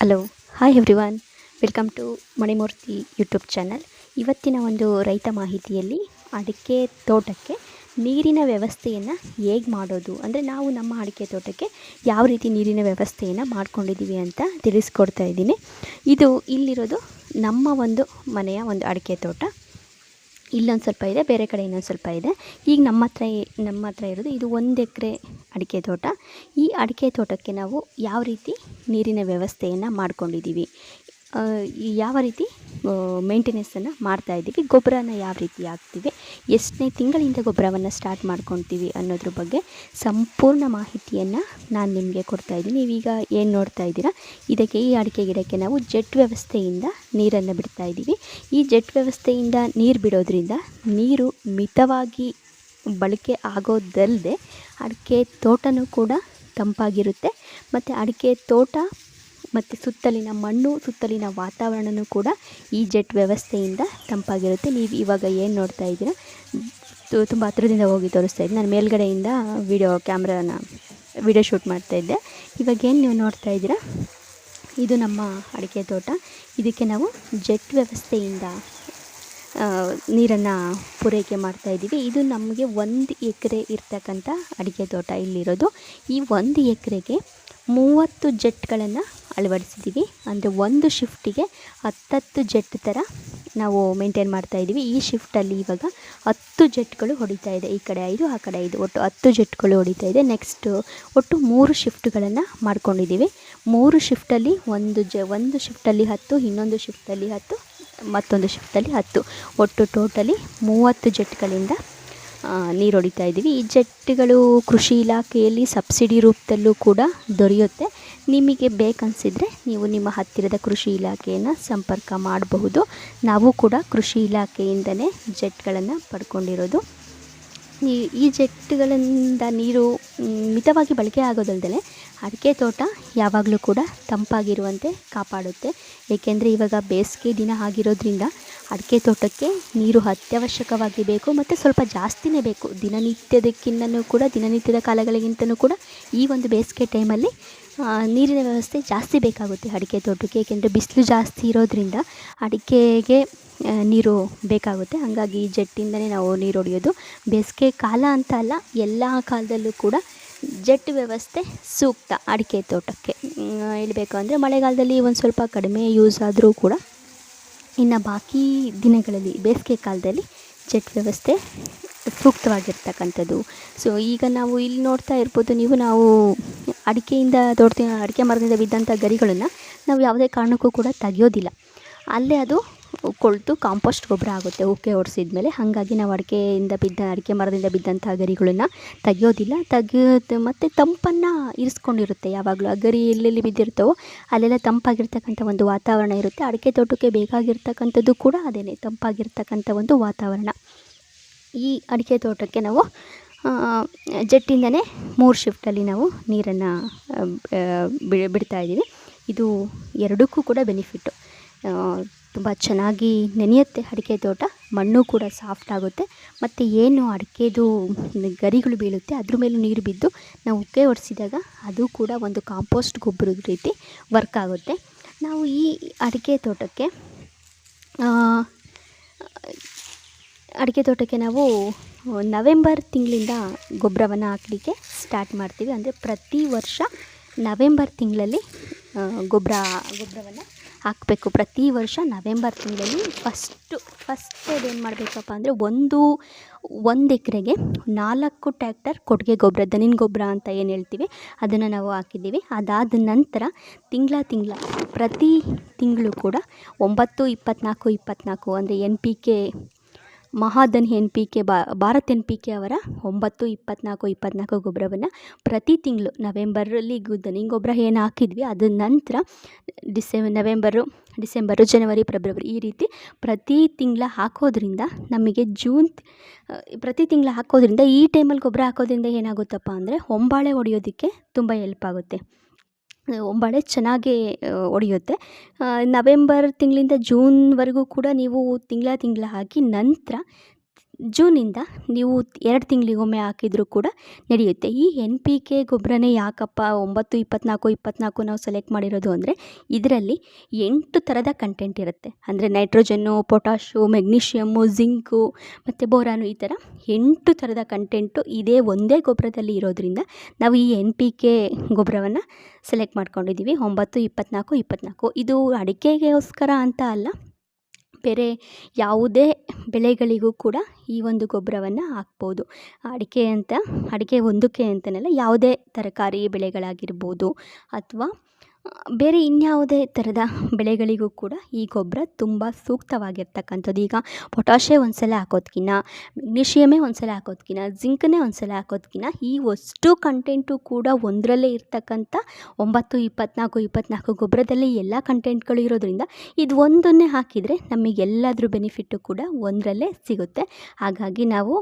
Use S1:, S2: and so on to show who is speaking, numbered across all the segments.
S1: Hello hi everyone welcome to Manimurthy YouTube channel ಇವತ್ತಿನ ಒಂದು ರೈತ ಮಾಹಿತಿಯಲ್ಲಿ ಅಡಿಕೆ ತೋಟಕ್ಕೆ ನೀರಿನ ವ್ಯವಸ್ಥೆಯನ್ನು ಹೇಗೆ ಮಾಡೋದು? ಅಂದರೆ ನಾವು ನಮ್ಮ ಅಡಿಕೆ ತೋಟಕ್ಕೆ ಯಾವ ರೀತಿ ನೀರಿನ ವ್ಯವಸ್ಥೆಯನ್ನು ಮಾಡ್ಕೊಂಡಿದ್ದೀವಿ ಅಂತ ತಿಳಿಸ್ಕೊಡ್ತಾ ಇದ್ದೀನಿ. ಇದು ಇಲ್ಲಿರೋದು ನಮ್ಮ ಒಂದು ಮನೆಯ ಒಂದು ಅಡಿಕೆ ತೋಟ. ಇಲ್ಲೊಂದು ಸ್ವಲ್ಪ ಇದೆ, ಬೇರೆ ಕಡೆ ಇನ್ನೊಂದು ಸ್ವಲ್ಪ ಇದೆ. ಈಗ ನಮ್ಮ ಹತ್ರ ನಮ್ಮ ಹತ್ರ ಇರೋದು ಇದು ಒಂದು ಎಕರೆ ಅಡಿಕೆ ತೋಟ. ಈ ಅಡಿಕೆ ತೋಟಕ್ಕೆ ನಾವು ಯಾವ ರೀತಿ ನೀರಿನ ವ್ಯವಸ್ಥೆಯನ್ನು ಮಾಡ್ಕೊಂಡಿದ್ದೀವಿ? ಯಾವ ರೀತಿ ಮೇಂಟೆನೆನ್ಸನ್ನು ಮಾಡ್ತಾ ಇದ್ದೀವಿ, ಗೊಬ್ಬರನ ಯಾವ ರೀತಿ ಹಾಕ್ತೀವಿ, ಎಷ್ಟನೇ ತಿಂಗಳಿಂದ ಗೊಬ್ಬರವನ್ನು ಸ್ಟಾರ್ಟ್ ಮಾಡ್ಕೊತೀವಿ ಅನ್ನೋದ್ರ ಬಗ್ಗೆ ಸಂಪೂರ್ಣ ಮಾಹಿತಿಯನ್ನು ನಾನು ನಿಮಗೆ ಕೊಡ್ತಾ ಇದ್ದೀನಿ. ನೀವೀಗ ಏನು ನೋಡ್ತಾ ಇದ್ದೀರಾ, ಇದಕ್ಕೆ ಈ ಅಡಿಕೆ ಗಿಡಕ್ಕೆ ನಾವು ಜೆಟ್ ವ್ಯವಸ್ಥೆಯಿಂದ ನೀರನ್ನು ಬಿಡ್ತಾ ಇದ್ದೀವಿ. ಈ ಜೆಟ್ ವ್ಯವಸ್ಥೆಯಿಂದ ನೀರು ಬಿಡೋದ್ರಿಂದ ನೀರು ಮಿತವಾಗಿ ಬಳಕೆ ಆಗೋದಲ್ಲದೆ ಅಡಿಕೆ ತೋಟನೂ ಕೂಡ ತಂಪಾಗಿರುತ್ತೆ. ಮತ್ತು ಅಡಿಕೆ ತೋಟ ಮತ್ತು ಸುತ್ತಲಿನ ಮಣ್ಣು, ಸುತ್ತಲಿನ ವಾತಾವರಣವೂ ಕೂಡ ಈ ಜೆಟ್ ವ್ಯವಸ್ಥೆಯಿಂದ ತಂಪಾಗಿರುತ್ತೆ. ನೀವು ಇವಾಗ ಏನು ನೋಡ್ತಾ ಇದ್ದೀರಾ? ತುಂಬ ಹತ್ರದಿಂದ ಹೋಗಿ ತೋರಿಸ್ತಾ ಇದ್ದೀನಿ. ನಾನು ಮೇಲ್ಗಡೆಯಿಂದ ವಿಡಿಯೋ ಕ್ಯಾಮ್ರಾನ ವಿಡಿಯೋ ಶೂಟ್ ಮಾಡ್ತಾ ಇದ್ದೆ. ಇವಾಗ ಏನು ನೀವು ನೋಡ್ತಾ ಇದ್ದೀರಾ? ಇದು ನಮ್ಮ ಅಡಿಕೆ ತೋಟ. ಇದಕ್ಕೆ ನಾವು ಜೆಟ್ ವ್ಯವಸ್ಥೆಯಿಂದ ನೀರನ್ನು ಪೂರೈಕೆ ಮಾಡ್ತಾ ಇದ್ದೀವಿ. ಇದು ನಮಗೆ ಒಂದು ಎಕರೆ ಇರ್ತಕ್ಕಂಥ ಅಡಿಕೆ ತೋಟ ಇಲ್ಲಿರೋದು. ಈ ಒಂದು ಎಕರೆಗೆ ಮೂವತ್ತು ಜೆಟ್ಗಳನ್ನು ಅಳವಡಿಸಿದ್ದೀವಿ ಅಂದರೆ ಒಂದು ಶಿಫ್ಟಿಗೆ ಹತ್ತತ್ತು ಜೆಟ್ ಥರ ನಾವು ಮೇಂಟೈನ್ ಮಾಡ್ತಾ ಇದ್ದೀವಿ ಈ ಶಿಫ್ಟಲ್ಲಿ ಇವಾಗ ಹತ್ತು ಜೆಟ್ಗಳು ಹೊಡಿತಾ ಇದೆ. ಈ ಕಡೆ ಐದು, ಆ ಕಡೆ ಐದು. ಒಟ್ಟು ಹತ್ತು ಜೆಟ್ಗಳು ಹೊಡಿತಾ ಇದೆ. ನೆಕ್ಸ್ಟು ಒಟ್ಟು ಮೂರು ಶಿಫ್ಟ್ಗಳನ್ನು ಮಾಡ್ಕೊಂಡಿದ್ದೀವಿ ಮೂರು ಶಿಫ್ಟಲ್ಲಿ ಒಂದು ಜ, ಒಂದು ಶಿಫ್ಟಲ್ಲಿ ಹತ್ತು, ಇನ್ನೊಂದು ಶಿಫ್ಟಲ್ಲಿ ಹತ್ತು, ಮತ್ತೊಂದು ಶಿಫ್ಟಲ್ಲಿ ಹತ್ತು. ಒಟ್ಟು ಟೋಟಲಿ ಮೂವತ್ತು ಜೆಟ್ಗಳಿಂದ ನೀರು ಹೊಡಿತಾ ಇದ್ದೀವಿ. ಈ ಜೆಟ್ಗಳು ಕೃಷಿ ಇಲಾಖೆಯಲ್ಲಿ ಸಬ್ಸಿಡಿ ರೂಪದಲ್ಲೂ ಕೂಡ ದೊರೆಯುತ್ತೆ. ನಿಮಗೆ ಬೇಕನ್ಸಿದ್ರೆ ನೀವು ನಿಮ್ಮ ಹತ್ತಿರದ ಕೃಷಿ ಇಲಾಖೆಯನ್ನು ಸಂಪರ್ಕ ಮಾಡಬಹುದು. ನಾವು ಕೂಡ ಕೃಷಿ ಇಲಾಖೆಯಿಂದಲೇ ಜೆಟ್ಗಳನ್ನು ಪಡ್ಕೊಂಡಿರೋದು. ಈ ಈ ಜೆಟ್ಗಳಿಂದ ನೀರು ಮಿತವಾಗಿ ಬಳಕೆ ಆಗೋದಲ್ದೇ ಅಡಿಕೆ ತೋಟ ಯಾವಾಗಲೂ ಕೂಡ ತಂಪಾಗಿರುವಂತೆ ಕಾಪಾಡುತ್ತೆ. ಏಕೆಂದರೆ ಇವಾಗ ಬೇಸಿಗೆ ದಿನ ಆಗಿರೋದ್ರಿಂದ ಅಡಿಕೆ ತೋಟಕ್ಕೆ ನೀರು ಅತ್ಯವಶ್ಯಕವಾಗಿ ಬೇಕು ಮತ್ತು ಸ್ವಲ್ಪ ಜಾಸ್ತಿನೇ ಬೇಕು. ದಿನನಿತ್ಯದಕ್ಕಿಂತನೂ ಕೂಡ ದಿನನಿತ್ಯದ ಕಾಲಗಳಿಗಿಂತನೂ ಕೂಡ ಈ ಒಂದು ಬೇಸಿಗೆ ಟೈಮಲ್ಲಿ ನೀರಿನ ವ್ಯವಸ್ಥೆ ಜಾಸ್ತಿ ಬೇಕಾಗುತ್ತೆ ಅಡಿಕೆ ತೋಟಕ್ಕೆ, ಏಕೆಂದರೆ ಬಿಸಿಲು ಜಾಸ್ತಿ ಇರೋದರಿಂದ ಅಡಿಕೆಗೆ ನೀರು ಬೇಕಾಗುತ್ತೆ. ಹಾಗಾಗಿ ಜೆಟ್ಟಿಂದಲೇ ನಾವು ನೀರು ಹೊಡೆಯೋದು. ಬೇಸಿಗೆ ಕಾಲ ಅಂತ ಅಲ್ಲ, ಎಲ್ಲ ಕಾಲದಲ್ಲೂ ಕೂಡ ಜೆಟ್ ವ್ಯವಸ್ಥೆ ಸೂಕ್ತ ಅಡಿಕೆ ತೋಟಕ್ಕೆ. ಹೇಳಬೇಕು ಅಂದರೆ ಮಳೆಗಾಲದಲ್ಲಿ ಒಂದು ಸ್ವಲ್ಪ ಕಡಿಮೆ ಯೂಸ್ ಆದರೂ ಕೂಡ ಇನ್ನು ಬಾಕಿ ದಿನಗಳಲ್ಲಿ, ಬೇಸಿಗೆ ಕಾಲದಲ್ಲಿ ಜೆಟ್ ವ್ಯವಸ್ಥೆ ಸೂಕ್ತವಾಗಿರ್ತಕ್ಕಂಥದ್ದು. ಸೊ ಈಗ ನಾವು ಇಲ್ಲಿ ನೋಡ್ತಾ ಇರ್ಬೋದು, ನೀವು ನಾವು ಅಡಿಕೆಯಿಂದ ತೋಡ್ತಿ, ಅಡಿಕೆ ಮರದಿಂದ ಬಿದ್ದಂಥ ಗರಿಗಳನ್ನು ನಾವು ಯಾವುದೇ ಕಾರಣಕ್ಕೂ ಕೂಡ ತೆಗೆಯೋದಿಲ್ಲ. ಅಲ್ಲೇ ಅದು ಕೊಳೆತು ಕಾಂಪೋಸ್ಟ್ ಗೊಬ್ಬರ ಆಗುತ್ತೆ, ಉಕ್ಕೆ ಹೊಡೆಸಿದ ಮೇಲೆ ಹಾಗಾಗಿ ನಾವು ಅಡಿಕೆಯಿಂದ ಬಿದ್ದ, ಅಡಿಕೆ ಮರದಿಂದ ಬಿದ್ದಂಥ ಗರಿಗಳನ್ನು ತೆಗೆಯೋದಿಲ್ಲ. ತೆಗೆಯೋದು ಮತ್ತು ತಂಪನ್ನು ಇರಿಸ್ಕೊಂಡಿರುತ್ತೆ. ಯಾವಾಗಲೂ ಆ ಗರಿ ಎಲ್ಲೆಲ್ಲಿ ಬಿದ್ದಿರ್ತವೋ, ಅಲ್ಲೆಲ್ಲ ತಂಪಾಗಿರ್ತಕ್ಕಂಥ ಒಂದು ವಾತಾವರಣ ಇರುತ್ತೆ. ಅಡಿಕೆ ತೋಟಕ್ಕೆ ಬೇಕಾಗಿರ್ತಕ್ಕಂಥದ್ದು ಕೂಡ ಅದೇ ತಂಪಾಗಿರ್ತಕ್ಕಂಥ ಒಂದು ವಾತಾವರಣ. ಈ ಅಡಿಕೆ ತೋಟಕ್ಕೆ ನಾವು ಆ, ಜೆಟ್ಟಿಂದನೇ ಮೂರು ಶಿಫ್ಟಲ್ಲಿ ನಾವು ನೀರನ್ನು ಬಿಡ್ತಾ ಇದ್ದೀವಿ. ಇದು ಎರಡಕ್ಕೂ ಕೂಡ ಬೆನಿಫಿಟ್ಟು ತುಂಬ ಚೆನ್ನಾಗಿ ನೆನೆಯುತ್ತೆ ಅಡಿಕೆ ತೋಟ. ಮಣ್ಣು ಕೂಡ ಸಾಫ್ಟ್ ಆಗುತ್ತೆ. ಮತ್ತು ಏನು ಅಡಿಕೆದು ಗರಿಗಳು ಬೀಳುತ್ತೆ ಅದ್ರ ಮೇಲೂ ನೀರು ಬಿದ್ದು ನಾವು ಉಕ್ಕೆ ಒಡೆಸಿದಾಗ ಅದು ಕೂಡ ಒಂದು ಕಾಂಪೋಸ್ಟ್ ಗೊಬ್ಬರದ ರೀತಿ ವರ್ಕ್ ಆಗುತ್ತೆ. ನಾವು ಈ ಅಡಿಕೆ ತೋಟಕ್ಕೆ ಅಡಿಕೆ ತೋಟಕ್ಕೆ ನಾವು ನವೆಂಬರ್ ತಿಂಗಳಿಂದ ಗೊಬ್ಬರವನ್ನು ಹಾಕಲಿಕ್ಕೆ ಸ್ಟಾರ್ಟ್ ಮಾಡ್ತೀವಿ. ಅಂದರೆ ಪ್ರತಿ ವರ್ಷ ನವೆಂಬರ್ ತಿಂಗಳಲ್ಲಿ ಗೊಬ್ಬರ, ಗೊಬ್ಬರವನ್ನು ಹಾಕಬೇಕು. ಪ್ರತಿ ವರ್ಷ ನವೆಂಬರ್ ತಿಂಗಳಲ್ಲಿ ಫಸ್ಟು ಫಸ್ಟ್ ಏನು ಮಾಡಬೇಕಪ್ಪ ಅಂದರೆ ಒಂದು ಒಂದು ಎಕರೆಗೆ ನಾಲ್ಕು ಟ್ಯಾಕ್ಟರ್ ಕೊಟ್ಟಿಗೆ ಗೊಬ್ಬರ, ದನಿನ ಗೊಬ್ಬರ ಅಂತ ಏನು ಹೇಳ್ತೀವಿ, ಅದನ್ನು ನಾವು ಹಾಕಿದ್ದೀವಿ. ಅದಾದ ನಂತರ ತಿಂಗಳ ತಿಂಗಳ, ಪ್ರತಿ ತಿಂಗಳು ಕೂಡ ಒಂಬತ್ತು ಇಪ್ಪತ್ತ್ನಾಲ್ಕು ಇಪ್ಪತ್ತ್ನಾಲ್ಕು ಅಂದರೆ N P K Mahadhan N P K Bharat N P K ಅವರ ಒಂಬತ್ತು, ಇಪ್ಪತ್ನಾಲ್ಕು ಇಪ್ಪತ್ನಾಲ್ಕು ಗೊಬ್ಬರವನ್ನು ಪ್ರತಿ ತಿಂಗಳು ನವೆಂಬರಲ್ಲಿ ಗುದ್ದನಿ ದನಿ ಗೊಬ್ಬರ ಏನು ಹಾಕಿದ್ವಿ? ಅದ ನಂತರ ಡಿಸೆ, ನವೆಂಬರು, ಡಿಸೆಂಬರು, ಜನವರಿ, ಫೆಬ್ರವರಿ ಈ ರೀತಿ ಪ್ರತಿ ತಿಂಗಳ ಹಾಕೋದ್ರಿಂದ ನಮಗೆ ಜೂನ್ ಪ್ರತಿ ತಿಂಗಳ ಹಾಕೋದ್ರಿಂದ ಈ ಟೈಮಲ್ಲಿ ಗೊಬ್ಬರ ಹಾಕೋದ್ರಿಂದ ಏನಾಗುತ್ತಪ್ಪ ಅಂದರೆ ಹೊಂಬಾಳೆ ಹೊಡೆಯೋದಕ್ಕೆ ತುಂಬ ಹೆಲ್ಪ್ ಆಗುತ್ತೆ. ಒಂಬಳೆ ಚೆನ್ನಾಗಿ ಒಡೆಯುತ್ತೆ. ನವೆಂಬರ್ ತಿಂಗಳಿಂದ ಜೂನ್ವರೆಗೂ ಕೂಡ ನೀವು ತಿಂಗಳ ತಿಂಗಳ ಹಾಕಿ ನಂತರ ಜೂನಿಂದ ನೀವು ಎರಡು ತಿಂಗಳಿಗೊಮ್ಮೆ ಹಾಕಿದರೂ ಕೂಡ ನಡೆಯುತ್ತೆ. ಈ ಎನ್ ಪಿ ಕೆ ಗೊಬ್ಬರನೇ ಯಾಕಪ್ಪ ಒಂಬತ್ತು, ಇಪ್ಪತ್ನಾಲ್ಕು ಇಪ್ಪತ್ನಾಲ್ಕು ನಾವು ಸೆಲೆಕ್ಟ್ ಮಾಡಿರೋದು ಅಂದರೆ ಇದರಲ್ಲಿ ಎಂಟು ಥರದ ಕಂಟೆಂಟ್ ಇರುತ್ತೆ. ಅಂದರೆ ನೈಟ್ರೋಜನ್ನು ಪೊಟ್ಯಾಶು ಮೆಗ್ನೀಷಿಯಮ್ಮು ಜಿಂಕು ಮತ್ತು ಬೋರಾನು ಈ ಥರ ಎಂಟು ಥರದ ಕಂಟೆಂಟು ಇದೇ ಒಂದೇ ಗೊಬ್ಬರದಲ್ಲಿ ಇರೋದ್ರಿಂದ ನಾವು ಈ ಎನ್ ಪಿ ಕೆ ಗೊಬ್ಬರವನ್ನು ಸೆಲೆಕ್ಟ್ ಮಾಡ್ಕೊಂಡಿದ್ದೀವಿ. ಒಂಬತ್ತು, ಇಪ್ಪತ್ನಾಲ್ಕು ಇಪ್ಪತ್ತ್ನಾಲ್ಕು ಇದು ಅಡಿಕೆಗೋಸ್ಕರ ಅಂತ ಅಲ್ಲ ಬೇರೆ ಯಾವುದೇ ಬೆಳೆಗಳಿಗೂ ಕೂಡ ಈ ಒಂದು ಗೊಬ್ಬರವನ್ನು ಹಾಕ್ಬೋದು. ಅಡಿಕೆ ಅಂತ, ಅಡಿಕೆ ಒಂದಕ್ಕೆ ಅಂತನಲ್ಲ, ಯಾವುದೇ ತರಕಾರಿ ಬೆಳೆಗಳಾಗಿರ್ಬೋದು ಅಥವಾ ಬೇರೆ ಇನ್ಯಾವುದೇ ಥರದ ಬೆಳೆಗಳಿಗೂ ಕೂಡ ಈ ಗೊಬ್ಬರ ತುಂಬ ಸೂಕ್ತವಾಗಿರ್ತಕ್ಕಂಥದ್ದು. ಈಗ ಪೊಟ್ಯಾಷೆ ಒಂದು ಸಲ ಹಾಕೋದ್ಕಿನ್ನ, ಮೆಗ್ನೀಷಿಯಮೇ ಒಂದು ಸಲ ಹಾಕೋದ್ಕಿನ್ನ ಜಿಂಕನ್ನೇ ಒಂದು ಸಲ ಹಾಕೋದ್ಕಿನ್ನ ಈ ಅಷ್ಟು ಕಂಟೆಂಟು ಕೂಡ ಒಂದರಲ್ಲೇ ಇರ್ತಕ್ಕಂಥ ಒಂಬತ್ತು, ಇಪ್ಪತ್ನಾಲ್ಕು ಇಪ್ಪತ್ನಾಲ್ಕು ಗೊಬ್ಬರದಲ್ಲಿ ಎಲ್ಲ ಕಂಟೆಂಟ್ಗಳು ಇರೋದ್ರಿಂದ ಇದು ಒಂದನ್ನೇ ಹಾಕಿದರೆ ನಮಗೆ ಎಲ್ಲದ್ರ ಬೆನಿಫಿಟ್ಟು ಕೂಡ ಒಂದರಲ್ಲೇ ಸಿಗುತ್ತೆ. ಹಾಗಾಗಿ ನಾವು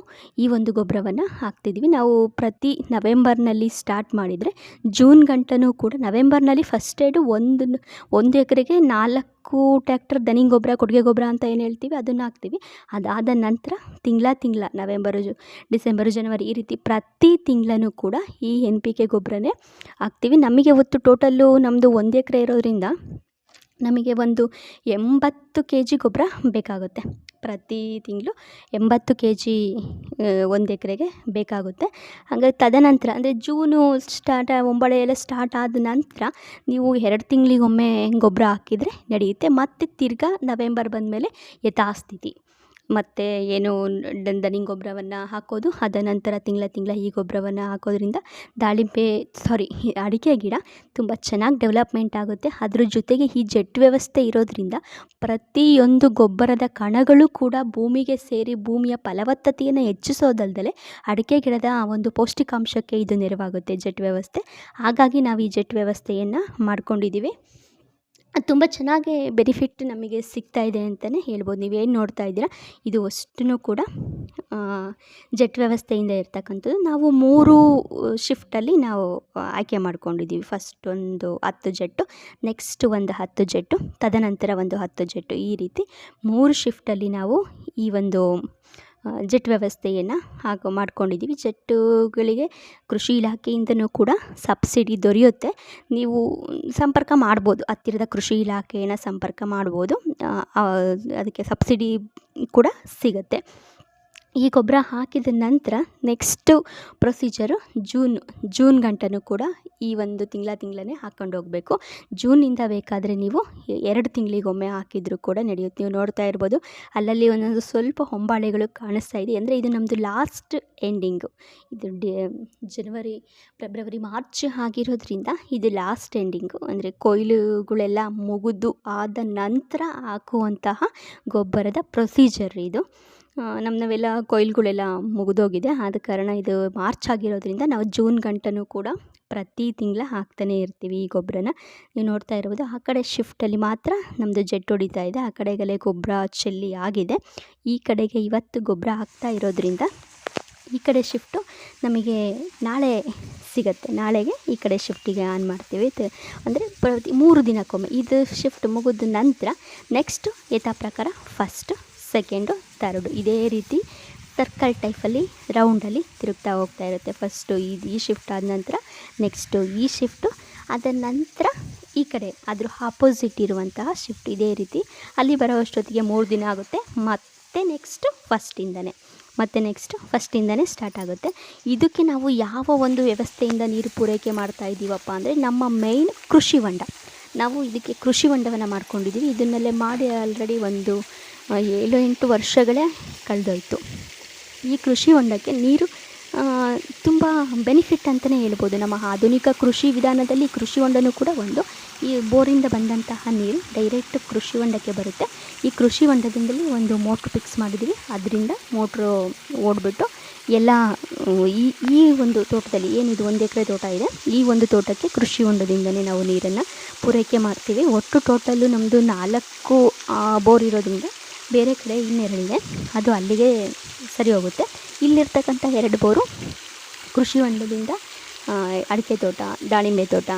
S1: ಈ ಒಂದು ಗೊಬ್ಬರವನ್ನು ಹಾಕ್ತಿದ್ವಿ. ನಾವು ಪ್ರತಿ ನವೆಂಬರ್ನಲ್ಲಿ ಸ್ಟಾರ್ಟ್ ಮಾಡಿದರೆ ಜೂನ್ ಗಂಟನೂ ಕೂಡ ನವೆಂಬರ್ನಲ್ಲಿ ಫಸ್ಟ್ ಏಡು ಒಂದು ಒಂದು ಎಕರೆಗೆ ನಾಲ್ಕು ಟ್ಯಾಕ್ಟರ್ ದನಿ ಗೊಬ್ಬರ ಕೊಟ್ಟಿಗೆ ಗೊಬ್ಬರ ಅಂತ ಏನು ಹೇಳ್ತೀವಿ ಅದನ್ನು ಹಾಕ್ತೀವಿ. ಅದಾದ ನಂತರ ತಿಂಗಳ ತಿಂಗಳ, ನವೆಂಬರು ಜು, ಡಿಸೆಂಬರು, ಜನವರಿ ಈ ರೀತಿ ಪ್ರತಿ ತಿಂಗಳೂ ಕೂಡ ಈ ಎನ್ ಪಿ ಕೆ ಗೊಬ್ಬರನೇ ಹಾಕ್ತೀವಿ. ನಮಗೆ ಒತ್ತು ಟೋಟಲ್ಲು ನಮ್ಮದು ಒಂದು ಎಕರೆ ಇರೋದ್ರಿಂದ ನಮಗೆ ಒಂದು ಎಂಬತ್ತು ಕೆ ಜಿ ಗೊಬ್ಬರ ಬೇಕಾಗುತ್ತೆ. ಪ್ರತಿ ತಿಂಗಳು ಎಂಬತ್ತು ಕೆ ಜಿ ಒಂದು ಎಕರೆಗೆ ಬೇಕಾಗುತ್ತೆ. ಹಾಗಾಗಿ ತದನಂತರ, ಅಂದರೆ ಜೂನು ಸ್ಟಾರ್ಟ್, ಒಂಬಳೆ ಎಲ್ಲ ಸ್ಟಾರ್ಟ್ ಆದ ನಂತರ ನೀವು ಎರಡು ತಿಂಗಳಿಗೊಮ್ಮೆ ಗೊಬ್ಬರ ಹಾಕಿದರೆ ನಡೆಯುತ್ತೆ. ಮತ್ತು ತಿರ್ಗಾ ನವೆಂಬರ್ ಬಂದಮೇಲೆ ಯಥಾಸ್ಥಿತಿ. ಮತ್ತು ಏನು ದನಿ ಗೊಬ್ಬರವನ್ನು ಹಾಕೋದು, ಅದ ನಂತರ ತಿಂಗಳ ತಿಂಗಳ ಈ ಗೊಬ್ಬರವನ್ನು ಹಾಕೋದ್ರಿಂದ ದಾಳಿಂಬೆ ಸಾರಿ ಅಡಿಕೆ ಗಿಡ ತುಂಬ ಚೆನ್ನಾಗಿ ಡೆವಲಪ್ಮೆಂಟ್ ಆಗುತ್ತೆ. ಅದ್ರ ಜೊತೆಗೆ ಈ ಜೆಟ್ ವ್ಯವಸ್ಥೆ ಇರೋದ್ರಿಂದ ಪ್ರತಿಯೊಂದು ಗೊಬ್ಬರದ ಕಣಗಳು ಕೂಡ ಭೂಮಿಗೆ ಸೇರಿ ಭೂಮಿಯ ಫಲವತ್ತತೆಯನ್ನು ಹೆಚ್ಚಿಸೋದಲ್ದಲೆ ಅಡಿಕೆ ಗಿಡದ ಆ ಒಂದು ಪೌಷ್ಟಿಕಾಂಶಕ್ಕೆ ಇದು ನೆರವಾಗುತ್ತೆ ಜೆಟ್ ವ್ಯವಸ್ಥೆ. ಹಾಗಾಗಿ ನಾವು ಈ ಜೆಟ್ ವ್ಯವಸ್ಥೆಯನ್ನು ಮಾಡ್ಕೊಂಡಿದ್ದೀವಿ ತುಂಬ ಚೆನ್ನಾಗಿ ಬೆನಿಫಿಟ್ ನಮಗೆ ಸಿಗ್ತಾ ಇದೆ ಅಂತಲೇ ಹೇಳ್ಬೋದು. ನೀವೇನು ನೋಡ್ತಾ ಇದ್ದೀರಾ? ಇದು ಅಷ್ಟೂ ಕೂಡ ಜೆಟ್ ವ್ಯವಸ್ಥೆಯಿಂದ ಇರ್ತಕ್ಕಂಥದ್ದು. ನಾವು ಮೂರು ಶಿಫ್ಟಲ್ಲಿ ನಾವು ಆಯ್ಕೆ ಮಾಡ್ಕೊಂಡಿದ್ದೀವಿ. ಫಸ್ಟ್ ಒಂದು ಹತ್ತು ಜೆಟ್ಟು, ನೆಕ್ಸ್ಟ್ ಒಂದು ಹತ್ತು ಜೆಟ್ಟು, ತದನಂತರ ಒಂದು ಹತ್ತು ಜೆಟ್ಟು. ಈ ರೀತಿ ಮೂರು ಶಿಫ್ಟಲ್ಲಿ ನಾವು ಈ ಒಂದು ಜೆಟ್ ವ್ಯವಸ್ಥೆಯನ್ನು ಹಾಗೆ ಮಾಡ್ಕೊಂಡಿದ್ದೀವಿ. ಜೆಟ್ಟುಗಳಿಗೆ ಕೃಷಿ ಇಲಾಖೆಯಿಂದನೂ ಕೂಡ ಸಬ್ಸಿಡಿ ದೊರೆಯುತ್ತೆ. ನೀವು ಸಂಪರ್ಕ ಮಾಡ್ಬೋದು, ಹತ್ತಿರದ ಕೃಷಿ ಇಲಾಖೆಯನ್ನು ಸಂಪರ್ಕ ಮಾಡ್ಬೋದು. ಅದಕ್ಕೆ ಸಬ್ಸಿಡಿ ಕೂಡ ಸಿಗುತ್ತೆ. ಈ ಗೊಬ್ಬರ ಹಾಕಿದ ನಂತರ ನೆಕ್ಸ್ಟು ಪ್ರೊಸೀಜರು ಜೂನ್ ಜೂನ್ ಗಂಟನೂ ಕೂಡ ಈ ಒಂದು ತಿಂಗಳ ತಿಂಗಳೇ ಹಾಕ್ಕೊಂಡು ಹೋಗಬೇಕು. ಜೂನಿಂದ ಬೇಕಾದರೆ ನೀವು ಎರಡು ತಿಂಗಳಿಗೊಮ್ಮೆ ಹಾಕಿದರೂ ಕೂಡ ನಡೆಯುತ್ತೆ. ನೀವು ನೋಡ್ತಾ ಇರ್ಬೋದು, ಅಲ್ಲಲ್ಲಿ ಒಂದೊಂದು ಸ್ವಲ್ಪ ಹೊಂಬಾಳೆಗಳು ಕಾಣಿಸ್ತಾ ಇದೆ. ಅಂದರೆ ಇದು ನಮ್ಮದು ಲಾಸ್ಟ್ ಎಂಡಿಂಗು ಇದು ಜನವರಿ ಫೆಬ್ರವರಿ ಮಾರ್ಚ್ ಆಗಿರೋದ್ರಿಂದ ಇದು ಲಾಸ್ಟ್ ಎಂಡಿಂಗು ಅಂದರೆ ಕೊಯ್ಲುಗಳೆಲ್ಲ ಮುಗಿದು ಆದ ನಂತರ ಹಾಕುವಂತಹ ಗೊಬ್ಬರದ ಪ್ರೊಸೀಜರ್ ಇದು. ನಮ್ಮ ನಾವೆಲ್ಲ ಕೊಯ್ಲುಗಳೆಲ್ಲ ಮುಗಿದೋಗಿದೆ. ಆದ ಕಾರಣ ಇದು ಮಾರ್ಚ್ ಆಗಿರೋದ್ರಿಂದ ನಾವು ಜೂನ್ ಗಂಟನೂ ಕೂಡ ಪ್ರತಿ ತಿಂಗಳ ಹಾಕ್ತಾನೆ ಇರ್ತೀವಿ ಈ ಗೊಬ್ಬರನ ನೀವು ನೋಡ್ತಾ ಇರ್ಬೋದು, ಆ ಕಡೆ ಶಿಫ್ಟಲ್ಲಿ ಮಾತ್ರ ನಮ್ಮದು ಜೆಟ್ ಹೊಡಿತಾ ಇದೆ. ಆ ಕಡೆಗಲೇ ಗೊಬ್ಬರ ಚೆಲ್ಲಿ ಆಗಿದೆ. ಈ ಕಡೆಗೆ ಇವತ್ತು ಗೊಬ್ಬರ ಹಾಕ್ತಾ ಇರೋದ್ರಿಂದ ಈ ಕಡೆ ಶಿಫ್ಟು ನಮಗೆ ನಾಳೆ ಸಿಗುತ್ತೆ. ನಾಳೆಗೆ ಈ ಕಡೆ ಶಿಫ್ಟಿಗೆ ಆನ್ ಮಾಡ್ತೀವಿ. ಅಂದರೆ ಪ್ರತಿ ಮೂರು ದಿನಕ್ಕೊಮ್ಮೆ. ಇದು ಶಿಫ್ಟ್ ಮುಗಿದ ನಂತರ ನೆಕ್ಸ್ಟು ಯಥಾ ಪ್ರಕಾರ ಫಸ್ಟು ಸೆಕೆಂಡು ತರ್ಡು ಇದೇ ರೀತಿ ಸರ್ಕಲ್ ಟೈಪಲ್ಲಿ ರೌಂಡಲ್ಲಿ ತಿರುಗ್ತಾ ಹೋಗ್ತಾ ಇರುತ್ತೆ. ಫಸ್ಟು ಇದು ಈ ಶಿಫ್ಟ್ ಆದ ನಂತರ ನೆಕ್ಸ್ಟು ಈ ಶಿಫ್ಟು ಅದರ ನಂತರ ಈ ಕಡೆ ಅದ್ರ ಆಪೋಸಿಟ್ ಇರುವಂತಹ ಶಿಫ್ಟ್ ಇದೇ ರೀತಿ. ಅಲ್ಲಿ ಬರೋ ಅಷ್ಟೊತ್ತಿಗೆ ಮೂರು ದಿನ ಆಗುತ್ತೆ. ಮತ್ತೆ ನೆಕ್ಸ್ಟು ಫಸ್ಟಿಂದನೇ ಮತ್ತು ನೆಕ್ಸ್ಟು ಫಸ್ಟಿಂದನೇ ಸ್ಟಾರ್ಟ್ ಆಗುತ್ತೆ. ಇದಕ್ಕೆ ನಾವು ಯಾವ ಒಂದು ವ್ಯವಸ್ಥೆಯಿಂದ ನೀರು ಪೂರೈಕೆ ಮಾಡ್ತಾ ಇದ್ದೀವಪ್ಪ ಅಂದರೆ ನಮ್ಮ ಮೇಯ್ನ್ ಕೃಷಿ ಹೊಂಡ. ನಾವು ಇದಕ್ಕೆ ಕೃಷಿ ಹೊಂಡವನ್ನು ಮಾಡ್ಕೊಂಡಿದ್ದೀವಿ. ಇದನ್ನಲ್ಲೇ ಮಾಡಿ ಆಲ್ರೆಡಿ ಒಂದು ಏಳು ಎಂಟು ವರ್ಷಗಳೇ ಕಳೆದೋಯ್ತು. ಈ ಕೃಷಿ ಹೊಂಡಕ್ಕೆ ನೀರು ತುಂಬ ಬೆನಿಫಿಟ್ ಅಂತಲೇ ಹೇಳ್ಬೋದು. ನಮ್ಮ ಆಧುನಿಕ ಕೃಷಿ ವಿಧಾನದಲ್ಲಿ ಕೃಷಿ ಹೊಂಡನೂ ಕೂಡ ಒಂದು ಈ ಬೋರಿಂದ ಬಂದಂತಹ ನೀರು ಡೈರೆಕ್ಟ್ ಕೃಷಿ ಹೊಂಡಕ್ಕೆ ಬರುತ್ತೆ. ಈ ಕೃಷಿ ಹೊಂಡದಿಂದಲೇ ಒಂದು ಮೋಟ್ರ್ ಫಿಕ್ಸ್ ಮಾಡಿದ್ವಿ. ಅದರಿಂದ ಮೋಟ್ರು ಓಡಿಬಿಟ್ಟು ಎಲ್ಲ ಈ ಈ ಒಂದು ತೋಟದಲ್ಲಿ ಏನಿದು, ಒಂದು ಎಕರೆ ತೋಟ ಇದೆ. ಈ ಒಂದು ತೋಟಕ್ಕೆ ಕೃಷಿ ಹೊಂಡದಿಂದಲೇ ನಾವು ನೀರನ್ನು ಪೂರೈಕೆ ಮಾಡ್ತೀವಿ. ಒಟ್ಟು ಟೋಟಲ್ಲು ನಮ್ಮದು ನಾಲ್ಕು ಬೋರ್ ಇರೋದ್ರಿಂದ ಬೇರೆ ಕಡೆ ಇನ್ನೆರಡಿದೆ. ಅದು ಅಲ್ಲಿಗೆ ಸರಿ ಹೋಗುತ್ತೆ. ಇಲ್ಲಿರ್ತಕ್ಕಂಥ ಎರಡು ಬೋರು ಕೃಷಿ ಹೊಂಡದಿಂದ ಅಡಿಕೆ ತೋಟ, ದಾಳಿಂಬೆ ತೋಟ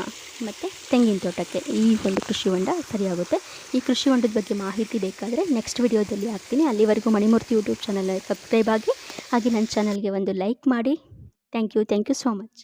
S1: ಮತ್ತು ತೆಂಗಿನ ತೋಟಕ್ಕೆ ಈ ಒಂದು ಕೃಷಿ ಹೊಂಡ ಸರಿಯಾಗುತ್ತೆ ಈ ಕೃಷಿ ಹೊಂಡದ ಬಗ್ಗೆ ಮಾಹಿತಿ ಬೇಕಾದರೆ ನೆಕ್ಸ್ಟ್ ವಿಡಿಯೋದಲ್ಲಿ ಹಾಕ್ತೀನಿ. ಅಲ್ಲಿವರೆಗೂ ಮಣಿಮೂರ್ತಿ ಯೂಟ್ಯೂಬ್ ಚಾನಲ್ ಸಬ್ಸ್ಕ್ರೈಬ್ ಆಗಿ, ಹಾಗೆ ನನ್ನ ಚಾನಲ್ಗೆ ಒಂದು ಲೈಕ್ ಮಾಡಿ. Thank you thank you so much